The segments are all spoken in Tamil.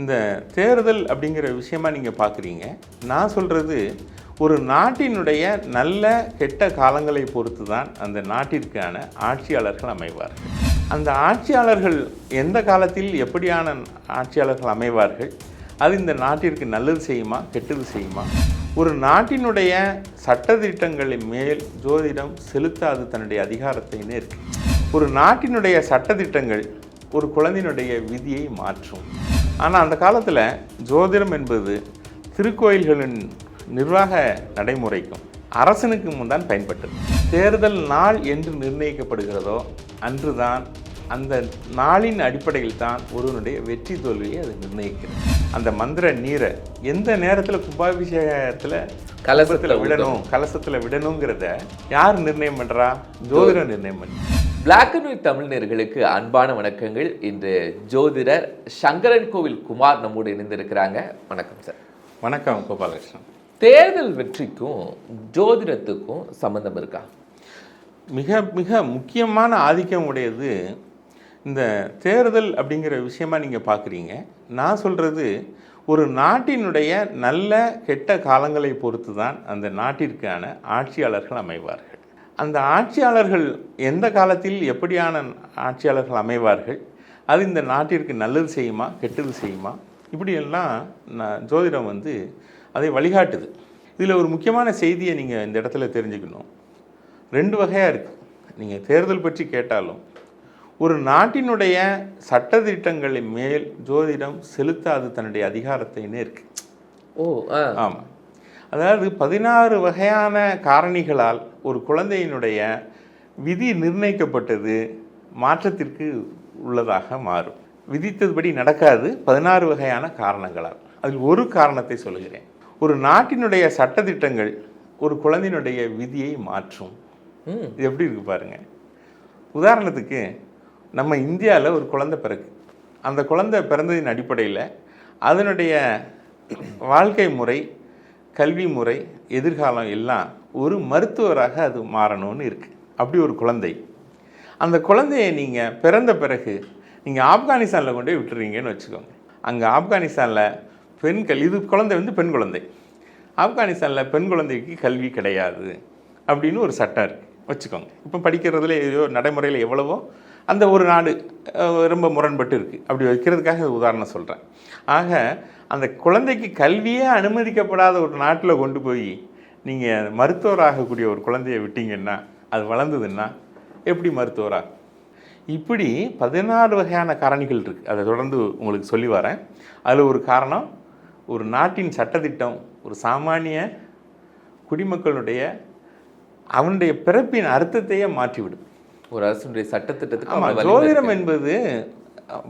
இந்த தேர்தல் அப்படிங்கிற விஷயமா நீங்கள் பார்க்குறீங்க நான் சொல்கிறது ஒரு நாட்டினுடைய நல்ல கெட்ட காலங்களை பொறுத்து தான் அந்த நாட்டிற்கான ஆட்சியாளர்கள் அமைவார்கள். அந்த ஆட்சியாளர்கள் எந்த காலத்தில் எப்படியான ஆட்சியாளர்கள் அமைவார்கள்? அது இந்த நாட்டிற்கு நல்லது செய்யுமா கெட்டது செய்யுமா? ஒரு நாட்டினுடைய சட்டத்திட்டங்களின் மேல் ஜோதிடம் செலுத்தாது தன்னுடைய அதிகாரத்தை இருக்கு ஒரு நாட்டினுடைய சட்டதிட்டங்கள் ஒரு குழந்தையினுடைய விதியை மாற்றும். ஆனால் அந்த காலத்தில் ஜோதிடம் என்பது திருக்கோயில்களின் நிர்வாக நடைமுறைக்கும் அரசனுக்கு முன் தான் பயன்பட்டது. தேர்தல் நாள் என்று நிர்ணயிக்கப்படுகிறதோ அன்றுதான் அந்த நாளின் அடிப்படையில் தான் ஒருவனுடைய வெற்றி தோல்வியை அது நிர்ணயிக்கிறது. அந்த மந்திர நீரை எந்த நேரத்தில் கும்பாபிஷேகத்தில் கலசத்துல விடணும் கலசத்தில் விடணுங்கிறத யார் நிர்ணயம் பண்ணுறா ஜோதிடம் நிர்ணயம் பண்ணி. பிளாக் அண்ட் ஒயிட் தமிழர்களுக்கு அன்பான வணக்கங்கள். இன்று ஜோதிடர் சங்கரன் கோவில் குமார் நம்மோடு இணைந்திருக்கிறாங்க. வணக்கம் சார் வணக்கம் கோபாலகிருஷ்ணன். தேர்தல் வெற்றிக்கும் ஜோதிடத்துக்கும் சம்பந்தம் இருக்கா? மிக மிக முக்கியமான ஆதிக்கம் உடையது இந்த தேர்தல் அப்படிங்கிற விஷயமா நீங்கள் பார்க்குறீங்க நான் சொல்கிறது ஒரு நாட்டினுடைய நல்ல கெட்ட காலங்களை பொறுத்து தான் அந்த நாட்டிற்கான ஆட்சியாளர்கள் அமைவார்கள். அந்த ஆட்சியாளர்கள் எந்த காலத்தில் எப்படியான ஆட்சியாளர்கள் அமைவார்கள்? அது இந்த நாட்டிற்கு நல்லது செய்யுமா கெட்டது செய்யுமா? இப்படியெல்லாம் நான் ஜோதிடம் வந்து அதை வழிகாட்டுது. இதில் ஒரு முக்கியமான செய்தியை நீங்கள் இந்த இடத்துல தெரிஞ்சுக்கணும். ரெண்டு வகையாக இருக்குது நீங்கள் தேர்தல் பற்றி கேட்டாலும் ஒரு நாட்டினுடைய சட்டதிட்டங்களின் மேல் ஜோதிடம் செலுத்தாது தன்னுடைய அதிகாரத்தைன்னு இருக்கு. ஓ ஆமாம் அதாவது பதினாறு வகையான காரணிகளால் ஒரு குழந்தையினுடைய விதி நிர்ணயிக்கப்பட்டது மாற்றத்திற்கு உள்ளதாக மாறும். விதித்தபடி நடக்காது. பதினாறு வகையான காரணங்களால். அதில் ஒரு காரணத்தை சொல்லுகிறேன். ஒரு நாட்டினுடைய சட்டதிட்டங்கள் ஒரு குழந்தையினுடைய விதியை மாற்றும். இது எப்படி இருக்கு பாருங்க. உதாரணத்துக்கு நம்ம இந்தியாவில் ஒரு குழந்தை பிறகு அந்த குழந்தை பிறந்ததின் அடிப்படையில் அதனுடைய வாழ்க்கை முறை கல்வி முறை எதிர்காலம் எல்லாம் ஒரு மருத்துவராக அது மாறணும்னு இருக்குது அப்படி ஒரு குழந்தை. அந்த குழந்தையை நீங்கள் பிறந்த பிறகு நீங்கள் ஆப்கானிஸ்தானில் கொண்டு போய் விட்டுறீங்கன்னு வச்சுக்கோங்க. அங்கே ஆப்கானிஸ்தானில் பெண்கள் இது குழந்தை வந்து பெண் குழந்தை. ஆப்கானிஸ்தானில் பெண் குழந்தைக்கு கல்வி கிடையாது அப்படின்னு ஒரு சட்டம் இருக்குது வச்சுக்கோங்க. இப்போ படிக்கிறதுல ஏதோ நடைமுறையில் எவ்வளவோ அந்த ஒரு நாடு ரொம்ப முரண்பட்டு இருக்குது அப்படி வைக்கிறதுக்காக உதாரணம் சொல்கிறேன் ஆக அந்த குழந்தைக்கு கல்வியே அனுமதிக்கப்படாத ஒரு நாட்டில் கொண்டு போய் நீங்கள் மருத்துவராகக்கூடிய ஒரு குழந்தையை விட்டீங்கன்னா அது வளர்ந்ததுன்னா எப்படி மருத்துவராக இப்படி பதினாறு வகையான காரணிகள் இருக்குது அதை தொடர்ந்து உங்களுக்கு சொல்லி வரேன். அதில் ஒரு காரணம் ஒரு நாட்டின் சட்டத்திட்டம் ஒரு சாமானிய குடிமக்களுடைய அவனுடைய பிறப்பின் அர்த்தத்தையே மாற்றிவிடும். ஒரு அரசுடைய சட்டத்திட்டத்துக்கு ஆமாம் ஜோதிடம். என்பது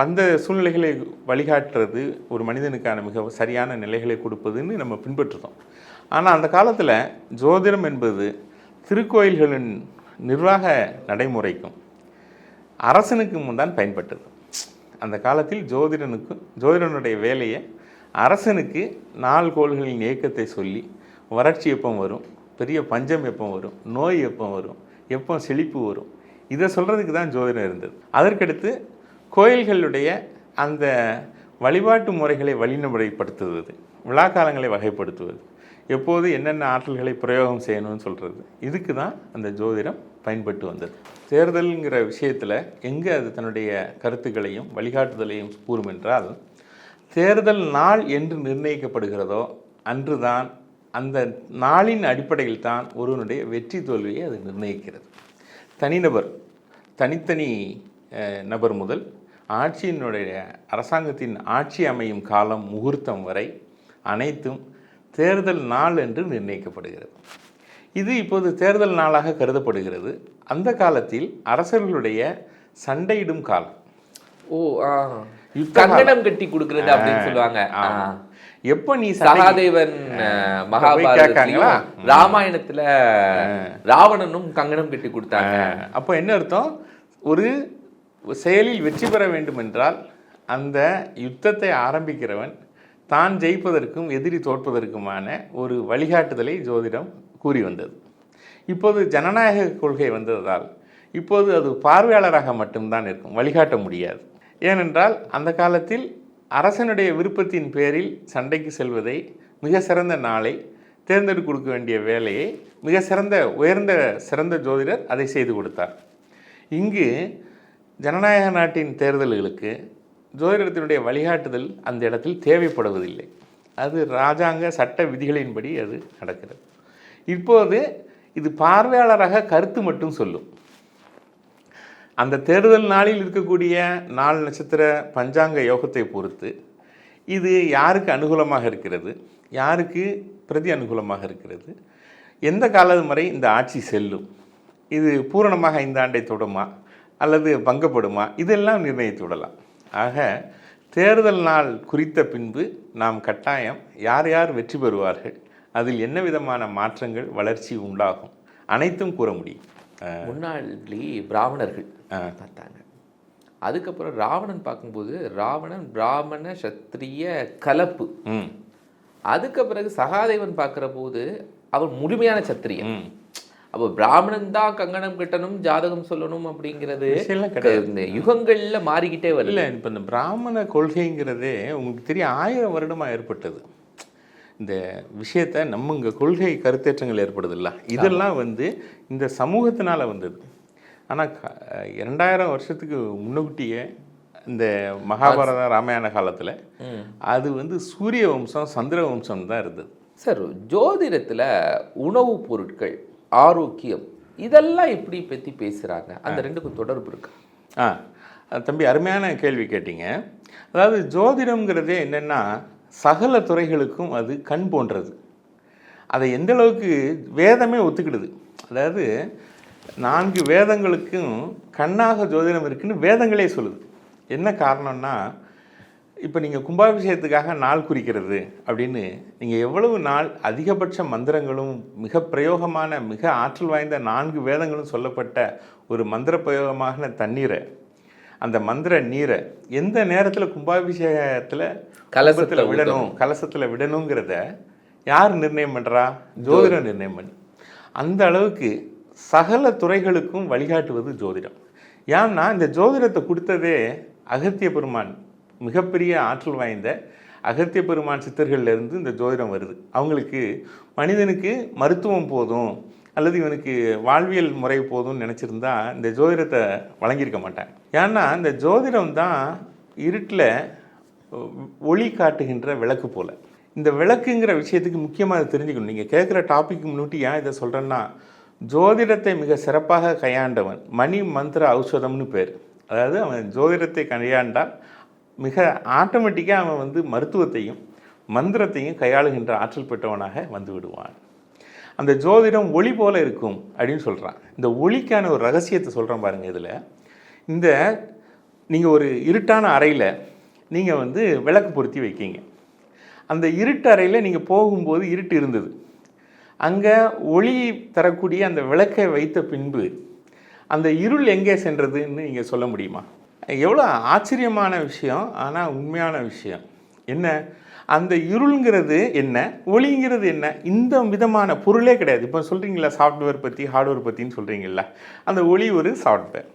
வந்த சூழ்நிலைகளை வழிகாட்டுறது ஒரு மனிதனுக்கான மிக சரியான நிலைகளை கொடுப்பதுன்னு நம்ம பின்பற்றுறோம். ஆனால் அந்த காலத்தில் ஜோதிடம் என்பது திருக்கோயில்களின் நிர்வாக நடைமுறைக்கும் அரசனுக்கு முன் தான் பயன்பட்டது. அந்த காலத்தில் ஜோதிடனுக்கு ஜோதிடனுடைய வேலையை அரசனுக்கு நாள் கோள்களின் இயக்கத்தை சொல்லி வறட்சி எப்போ வரும் பெரிய பஞ்சம் எப்போ வரும் நோய் எப்போ வரும் எப்போ செழிப்பு வரும். இதை சொல்கிறதுக்கு தான் ஜோதிடம் இருந்தது. அதற்கடுத்து கோயில்களுடைய அந்த வழிபாட்டு முறைகளை வழிநடைப்படுத்துவது விழாக்காலங்களை வகைப்படுத்துவது எப்போது என்னென்ன ஆற்றல்களை பிரயோகம் செய்யணும்னு சொல்கிறது இதுக்கு தான் அந்த ஜோதிடம் பயன்பட்டு வந்தது. தேர்தல்ங்கிற விஷயத்தில் எங்கே அது தன்னுடைய கருத்துக்களையும் வழிகாட்டுதலையும் கூறும் என்றால் தேர்தல் நாள் என்று நிர்ணயிக்கப்படுகிறதோ அன்றுதான் அந்த நாளின் அடிப்படையில் தான் ஒருவனுடைய வெற்றி தோல்வியை அது நிர்ணயிக்கிறது. தனிநபர் தனித்தனி நபர் முதல் ஆட்சியினுடைய அரசாங்கத்தின் ஆட்சி அமையும் காலம் முகூர்த்தம் வரை அனைத்தும் தேர்தல் நாள் என்று நிர்ணயிக்கப்படுகிறது. இது இப்போது தேர்தல் நாளாக கருதப்படுகிறது. அந்த காலத்தில் அரசர்களுடைய சண்டையிடும் காலம். ஓ கங்கணம் கட்டி கொடுக்கறது அப்படின்னு சொல்லுவாங்க. எப்போ நீ சகாதேவன் கேட்காங்களா? ராமாயணத்துல ராவணனும் கங்கணம் கட்டி கொடுத்தாங்க. அப்போ என்ன அர்த்தம்? ஒரு செயலில் வெற்றி பெற வேண்டும் என்றால் அந்த யுத்தத்தை ஆரம்பிக்கிறவன் தான் ஜெயிப்பதற்கும் எதிரி தோற்பதற்குமான ஒரு வழிகாட்டுதலை ஜோதிடம் கூறி வந்தது. இப்போது ஜனநாயக கொள்கை வந்ததால் இப்போது அது பார்வையாளராக மட்டும்தான் இருக்கும் வழிகாட்ட முடியாது. ஏனென்றால் அந்த காலத்தில் அரசனுடைய விருப்பத்தின் பேரில் சண்டைக்கு செல்வதை மிக சிறந்த நாளை தேர்ந்தெடுத்து கொடுக்க வேண்டிய வேலையை மிக சிறந்த உயர்ந்த சிறந்த ஜோதிடர் அதை செய்து கொடுத்தார். இங்கு ஜனநாயக நாட்டின் தேர்தல்களுக்கு ஜோதிடத்தினுடைய வழிகாட்டுதல் அந்த இடத்தில் தேவைப்படுவதில்லை. அது ராஜாங்க சட்ட விதிகளின்படி அது நடக்கிறது. இப்போது இது பார்வையாளராக கருத்து மட்டும் சொல்லும். அந்த தேர்தல் நாளில் இருக்கக்கூடிய நாள் நட்சத்திர பஞ்சாங்க யோகத்தை பொறுத்து இது யாருக்கு அனுகூலமாக இருக்கிறது? யாருக்கு பிரதி அனுகூலமாக இருக்கிறது? எந்த காலம் வரை இந்த ஆட்சி செல்லும்? இது பூரணமாக ஐந்து ஆண்டை தொடுமா? அல்லது பங்கப்படுமா? இதெல்லாம் நிர்ணயித்து விடலாம் ஆக தேர்தல் நாள் குறித்த பின்பு நாம் கட்டாயம் யார் யார் வெற்றி பெறுவார்கள்? அதில் என்ன விதமான மாற்றங்கள் வளர்ச்சி உண்டாகும்? அனைத்தும் கூற முடியும். முன்னாள் முன்னாடி பிராமணர்கள். பார்த்தாங்க. அதுக்கப்புறம் ராவணன் பார்க்கும்போது ராவணன் பிராமண சத்திரிய கலப்பு. ம். அதுக்கு பிறகு சகாதேவன் பார்க்குற போது அவன் முழுமையான சத்திரியன். அப்போ பிராமணன் தான் கங்கணம் கட்டணும் ஜாதகம் சொல்லணும் அப்படிங்கிறது இந்த யுகங்கள்ல மாறிக்கிட்டே வரல இல்லை இப்போ இந்த பிராமண கொள்கைங்கிறதே உங்களுக்கு தெரியும் ஆயிரம் வருடமாக ஏற்பட்டது. இந்த விஷயத்தை நம்ம இங்கே கொள்கை கருத்தேற்றங்கள் ஏற்படுதில்ல. இதெல்லாம் வந்து இந்த சமூகத்தினால வந்தது. ஆனால் இரண்டாயிரம் வருஷத்துக்கு முன்னுக்கூட்டியே இந்த மகாபாரத ராமாயண காலத்தில் அது வந்து சூரிய வம்சம் சந்திர வம்சம் தான் இருந்தது. சார் ஜோதிடத்துல உணவுப் பொருட்கள் ஆரோக்கியம் இதெல்லாம் எப்படி பத்தி பேசுறாங்க? அந்த ரெண்டுக்கும் தொடர்பு இருக்கு? ஆ தம்பி அருமையான கேள்வி கேட்டீங்க. அதாவது ஜோதிடம்ங்கிறதே என்னென்னா சகல துறைகளுக்கும் அது கண் போன்றது. அதை எந்த அளவுக்கு வேதமே ஒத்துக்கிடுது. அதாவது நான்கு வேதங்களுக்கும் கண்ணாக ஜோதிடம் இருக்குன்னு வேதங்களே சொல்லுது. என்ன காரணம்னா இப்போ நீங்கள் கும்பாபிஷேகத்துக்காக நாள் குறிக்கிறது அப்படின்னு நீங்கள் எவ்வளவு நாள் அதிகபட்ச மந்திரங்களும் மிக பிரயோகமான மிக ஆற்றல் வாய்ந்த நான்கு வேதங்களும் சொல்லப்பட்ட ஒரு மந்திர பிரயோகமான தண்ணீரை அந்த மந்திர நீரை எந்த நேரத்தில் கும்பாபிஷேகத்தில் கலசத்துல விடணும் கலசத்தில் விடணுங்கிறத யார் நிர்ணயம் பண்ணுறா ஜோதிடம் நிர்ணயம் பண்ணி. அந்த அளவுக்கு சகல துறைகளுக்கும் வழிகாட்டுவது ஜோதிடம். ஏன்னா இந்த ஜோதிடத்தை கொடுத்ததே அகத்திய பெருமான் மிகப்பெரிய ஆற்றல் வாய்ந்த அகத்திய பெருமான் சித்தர்கள்லேருந்து இந்த ஜோதிடம் வருது. அவங்களுக்கு மனிதனுக்கு மருத்துவம் போதும் அல்லது இவனுக்கு வாழ்வியல் முறை போதும்னு நினச்சிருந்தா இந்த ஜோதிடத்தை வழங்கியிருக்க மாட்டேன் ஏன்னா இந்த ஜோதிடம் தான் இருட்டில் ஒளி காட்டுகின்ற விளக்கு போல். இந்த விளக்குங்கிற விஷயத்துக்கு முக்கியமாக அதை தெரிஞ்சுக்கணும். நீங்கள் கேட்குற டாபிக் முன்னூட்டி ஏன் இதை சொல்கிறேன்னா ஜோதிடத்தை மிக சிறப்பாக கையாண்டவன் மணி மந்திர ஔஷதம்னு பேர். அதாவது அவன் ஜோதிடத்தை கையாண்டால் மிக ஆட்டோமேட்டிக்காக அவன் வந்து மருத்துவத்தையும் மந்திரத்தையும் கையாளுகின்ற ஆற்றல் பெற்றவனாக வந்து விடுவான். அந்த ஜோதிடம் ஒளி போல இருக்கும் அப்படின்னு சொல்கிறான் இந்த ஒளிக்கான ஒரு ரகசியத்தை சொல்கிறேன் பாருங்க இதில். இந்த நீங்கள் ஒரு இருட்டான அறையில் நீங்கள் வந்து விளக்கு பொருத்தி வைக்கீங்க. அந்த இருட்டு அறையில் நீங்கள் போகும்போது இருட்டு இருந்தது. அங்கே ஒளி தரக்கூடிய அந்த விளக்கை வைத்த பின்பு அந்த இருள் எங்கே சென்றதுன்னு நீங்கள் சொல்ல முடியுமா? எவ்வளோ ஆச்சரியமான விஷயம் ஆனால் உண்மையான விஷயம். என்ன? அந்த இருள்ங்கிறது என்ன? ஒளிங்கிறது என்ன? இந்த விதமான பொருளே கிடையாது. இப்போ சொல்கிறீங்களா சாஃப்ட்வேர் பற்றி ஹார்ட்வேர் பற்றின்னு சொல்கிறீங்களா அந்த ஒளி ஒரு சாஃப்ட்வேர்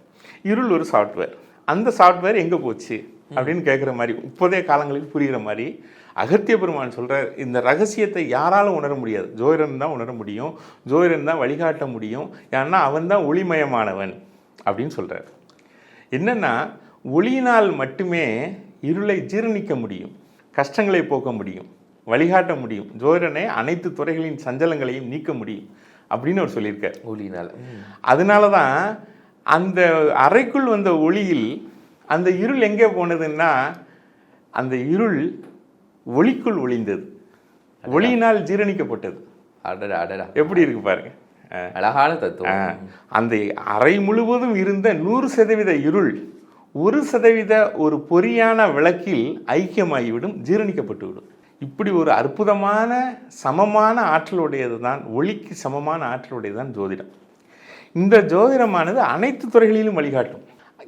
இருள் ஒரு சாஃப்ட்வேர் அந்த சாஃப்ட்வேர் எங்கே போச்சு? அப்படின்னு கேட்குற மாதிரி இப்போதைய காலங்களுக்கு புரிகிற மாதிரி அகத்திய பெருமான் சொல்கிறார் இந்த ரகசியத்தை யாராலும் உணர முடியாது. ஜோதிடன் தான் உணர முடியும் ஜோதிடன் தான் வழிகாட்ட முடியும். ஏன்னா அவன் தான் ஒளிமயமானவன் அப்படின்னு சொல்கிறார் என்னன்னா ஒளியினால் மட்டுமே இருளை ஜீரணிக்க முடியும் கஷ்டங்களை போக்க முடியும் வழிகாட்ட முடியும் ஜோதிடனை அனைத்து துறைகளின் சஞ்சலங்களையும் நீக்க முடியும் அப்படின்னு அவர் சொல்லியிருக்கார். ஒளியினால. அதனால தான் அந்த அறைக்குள் வந்த ஒளியில் அந்த இருள் எங்கே போனதுன்னா அந்த இருள் ஒளிக்குள் ஒளிந்தது. ஒளியினால் ஜீரணிக்கப்பட்டது. அடடா அடடா. எப்படி இருக்கு பாருங்க. அழகான தத்துவம். அந்த அறை முழுவதும் இருந்த நூறு சதவீத இருள் ஒரு சதவீத ஒரு பொறியான விளக்கில் ஐக்கியமாகிவிடும் ஜீரணிக்கப்பட்டுவிடும். இப்படி ஒரு அற்புதமான சமமான ஆற்றலுடையது தான் ஒளிக்கு சமமான ஆற்றலுடையது தான் ஜோதிடம். இந்த ஜோதிடமானது அனைத்து துறைகளிலும் வழிகாட்டும்.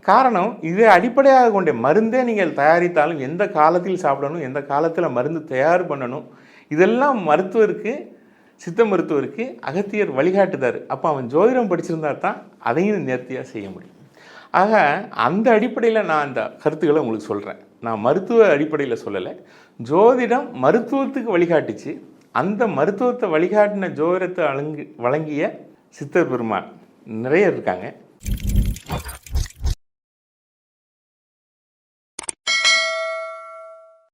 காரணம் இதை அடிப்படையாக கொண்ட மருந்தே நீங்கள் தயாரித்தாலும் எந்த காலத்தில் சாப்பிடணும் எந்த காலத்தில் மருந்து தயார் பண்ணணும் இதெல்லாம் மருத்துவருக்கு சித்த மருத்துவருக்கு அகத்தியர் வழிகாட்டுதார். அப்போ அவன் ஜோதிடம் படிச்சிருந்தா தான் அதையும் நேர்த்தியாக செய்ய முடியும். ஆக அந்த அடிப்படையில் நான் அந்த கருத்துக்களை உங்களுக்கு சொல்கிறேன் நான் மருத்துவ அடிப்படையில் சொல்லலை. ஜோதிடம் மருத்துவத்துக்கு வழிகாட்டுச்சு. அந்த மருத்துவத்தை வழிகாட்டின ஜோதிடத்தை அலங்கு வழங்கிய சித்தர் பெருமான் நிறைய இருக்காங்க.